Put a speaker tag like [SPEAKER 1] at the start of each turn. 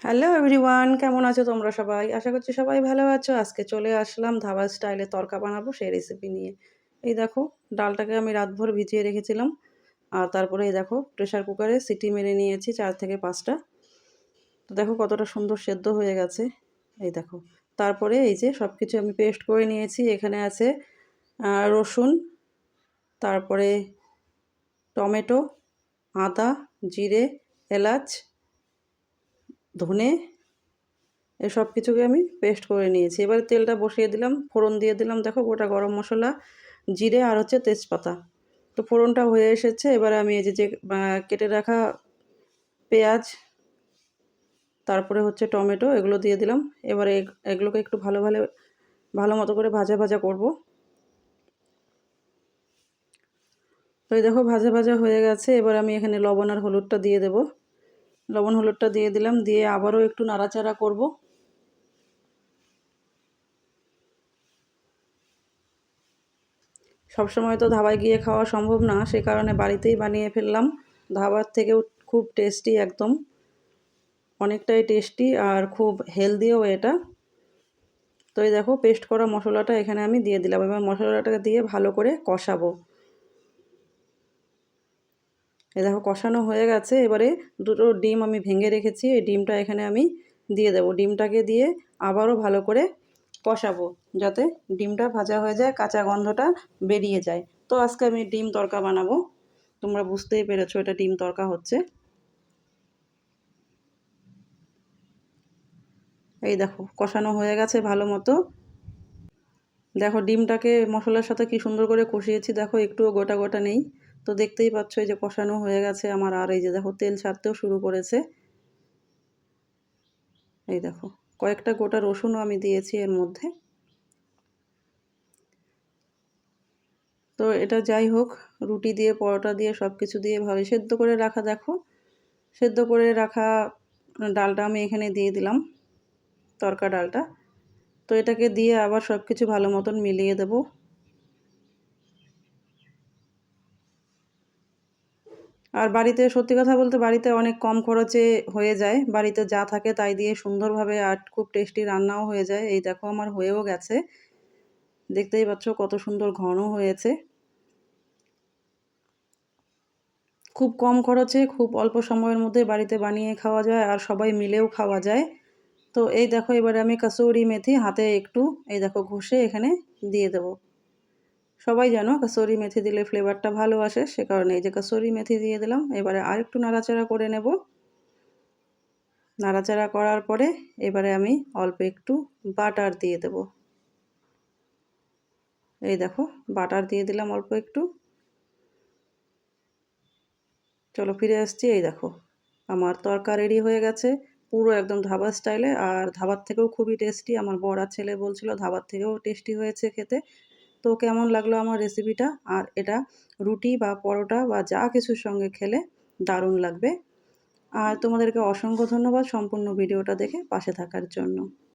[SPEAKER 1] Hello everyone কেমন আছো তোমরা সবাই? আশা করছি সবাই ভালো আছো। আজকে চলে আসলাম ধাবা স্টাইলে তরকা বানাবো সেই রেসিপি নিয়ে। এই দেখো, ডালটাকে আমি রাতভর ভিজিয়ে রেখেছিলাম। আর তারপরে এই দেখো প্রেশার কুকারে সিটি মেরে নিয়েছি চার থেকে পাঁচটা। তো দেখো কতটা সুন্দর সেদ্ধ হয়ে গেছে। এই দেখো, তারপরে এই যে সব কিছু আমি পেস্ট করে নিয়েছি। এখানে আছে রসুন, তারপরে টমেটো, আদা, জিরে, এলাচ ধনে এসব কিছুকে আমি পেস্ট করে নিয়েছি। এবার তেলটা বসিয়ে দিলাম, ফোড়ন দিয়ে দিলাম। দেখো গোটা গরম মশলা, জিরে আর হচ্ছে তেজপাতা। তো ফোড়নটা হয়ে এসেছে। এবার আমি এই যে কেটে রাখা পেঁয়াজ, তারপরে হচ্ছে টমেটো, এগুলো দিয়ে দিলাম। এবারে এগুলোকে একটু ভালো ভালো ভালো মতো করে ভাজা ভাজা করব। তো এই দেখো ভাজা ভাজা হয়ে গেছে। এবার আমি এখানে লবণ আর হলুদটা দিয়ে দেবো। লবণ হলুদটা দিয়ে দিলাম, দিয়ে আবারও একটু নাড়াচাড়া করব। সবসময় তো ধাবায় গিয়ে খাওয়া সম্ভব না, সে কারণে বাড়িতেই বানিয়ে ফেললাম। ধাবার থেকেও খুব টেস্টি একদম, অনেকটাই টেস্টি আর খুব হেলদিও এটা। তো এই দেখো, পেস্ট করা মশলাটা এখানে আমি দিয়ে দিলাম। এবার মশলাটাকে দিয়ে ভালো করে কষাবো। এ দেখো কষানো হয়ে গেছে। এবারে দুটো ডিম আমি ভেঙে রেখেছি। এই ডিমটা এখানে আমি দিয়ে দেবো। ডিমটাকে দিয়ে আবারও ভালো করে কষাবো যাতে ডিমটা ভাজা হয়ে যায়, কাঁচা গন্ধটা বেরিয়ে যায়। তো আজকে আমি ডিম তরকা বানাবো। তোমরা বুঝতেই পেরেছ এটা ডিম তরকা হচ্ছে। এই দেখো, কষানো হয়ে গেছে ভালো মতো। দেখো ডিমটাকে মশলার সাথে কি সুন্দর করে কষিয়েছি। দেখো একটুও গোটা গোটা নেই। তো দেখতেই পাচ্ছ এই যে কষানো হয়ে গেছে আমার, আর এই যে দেখো তেল ছাড়তেও শুরু করেছে। এই দেখো, কয়েকটা গোটা রসুনও আমি দিয়েছি এর মধ্যে। তো এটা যাই হোক, রুটি দিয়ে, পরোটা দিয়ে সব কিছু দিয়ে ভাবে সেদ্ধ করে রাখা, দেখো। সেদ্ধ করে রাখা ডালটা আমি এখানে দিয়ে দিলাম, তরকা ডালটা। তো এটাকে দিয়ে আবার সব কিছু ভালো মতন মিলিয়ে দেবো। আর বাড়িতে, সত্যি কথা বলতে বাড়িতে অনেক কম খরচে হয়ে যায়। বাড়িতে যা থাকে তাই দিয়ে সুন্দরভাবে আর খুব টেস্টি রান্নাও হয়ে যায়। এই দেখো আমার হয়েও গেছে। দেখতেই পাচ্ছ কত সুন্দর ঘন হয়েছে। খুব কম খরচে, খুব অল্প সময়ের মধ্যে বাড়িতে বানিয়ে খাওয়া যায় আর সবাই মিলেও খাওয়া যায়। তো এই দেখো এবারে আমি কাসৌরি মেথি হাতে একটু, এই দেখো ঘষে এখানে দিয়ে দেবো। সবাই জানো কাসরি মেথি দিলে ফ্লেভারটা ভালো আসে, সে কারণে এই যে কাসরি মেথি দিয়ে দিলাম। এবারে আর একটু নাড়াচাড়া করে নেব। নাড়াচাড়া করার পরে এবারে আমি অল্প একটু বাটার দিয়ে দেব। এই দেখো, বাটার দিয়ে দিলাম অল্প একটু। চলো ফিরে আসছি, এই দেখো, আমার তরকা রেডি হয়ে গেছে। পুরো একদম ধাবা স্টাইলে আর ধাবার থেকেও খুবই টেস্টি আমার বড়া ছেলে বলছিল ধাবার থেকেও টেস্টি হয়েছে খেতে। তো কেমন লাগল আমার রেসিপিটা আর এটা রুটি বা পরোটা বা যা কিছুর সঙ্গে খেলে দারুণ লাগবে। আর তোমাদেরকে অসংখ্য ধন্যবাদ সম্পূর্ণ ভিডিওটা দেখে পাশে থাকার জন্য।